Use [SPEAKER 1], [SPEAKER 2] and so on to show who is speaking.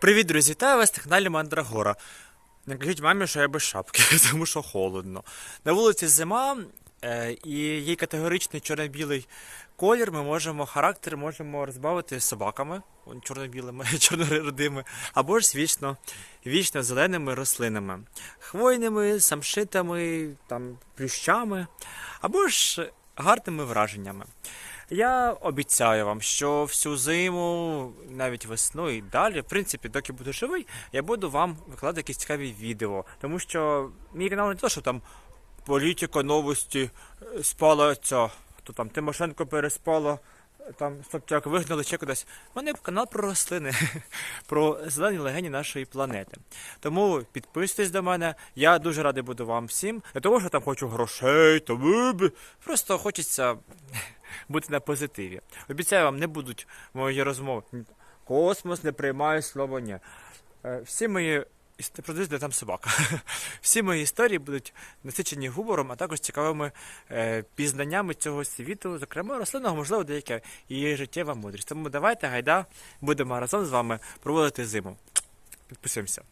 [SPEAKER 1] Привіт, друзі! Вітаю вас на каналі Мандрагора. Не кажіть мамі, що я без шапки, тому що холодно. На вулиці зима е, і є категоричний чорно-білий колір. Ми можемо характер можемо розбавити собаками, чорно-білими, чорнорудими, або ж вічно, вічно зеленими рослинами, хвойними, самшитами, там, плющами, або ж гарними враженнями. Я обіцяю вам, що всю зиму, навіть весну і далі, в принципі, доки буду живий, я буду вам викладати якісь цікаві відео. Тому що мій канал не то, що там політика, новості, е, спала ця, то там Тимошенко переспала, е, там Собчак вигнали ще кудись. У мене канал про рослини, про зелені легені нашої планети. Тому підписуйтесь до мене. Я дуже радий буду вам всім. Не тому, що там хочу грошей, виби. Просто хочеться бути на позитиві. Обіцяю вам, не будуть мої розмови. Космос не приймає слово ні. Е, Всі мої де там собака. Всі мої історії будуть насичені гумором, а також цікавими е, пізнаннями цього світу, зокрема рослинного, можливо, деяке і життєва мудрість. Тому давайте, гайда, будемо разом з вами проводити зиму. Підписуємося.